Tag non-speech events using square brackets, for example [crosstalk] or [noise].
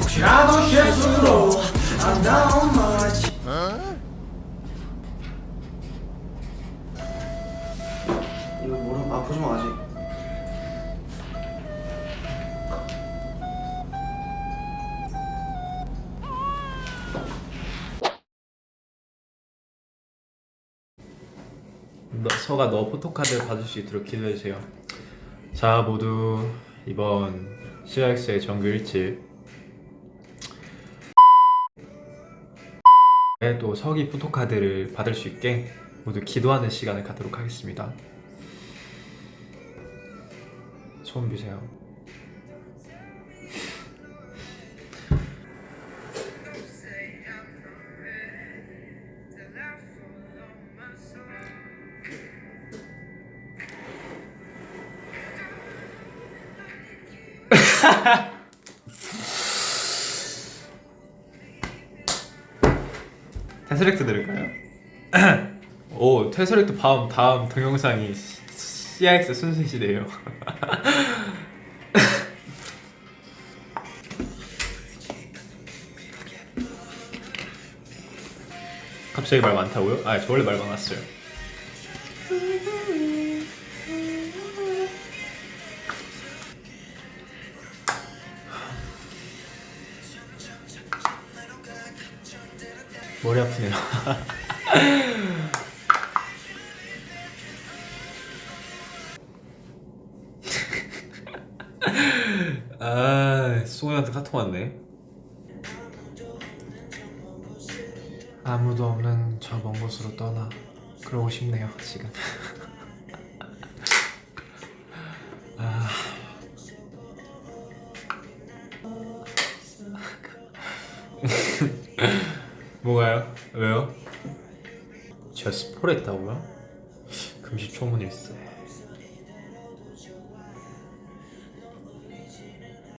혹시라도 실수로 안 나온 맛 이거 뭐라 아프지 마 아직. 너, 서가 너 포토카드 받을 수 있도록 기도해주세요. 자 모두 이번 CX의 정규 일집 네, 또 서기 포토카드를 받을 수 있게 모두 기도하는 시간을 갖도록 하겠습니다. 소원 비세요. [laughs] 테스렉트 들을까요? [clears throat] 오 테스렉트 다음 다음 동영상이 CX 순수시대요. [laughs] 갑자기 말 많다고요? 아, 저 원래 말 많았어요. [laughs] 머리 아프네요. [laughs] 아, 송이한테 카톡 왔네. 아무도 없는 저 먼 곳으로 떠나. 그러고 싶네요, 지금. [laughs] 아. [laughs] 뭐가요? 왜요? 제가 스포를 했다고요? 금시초문일세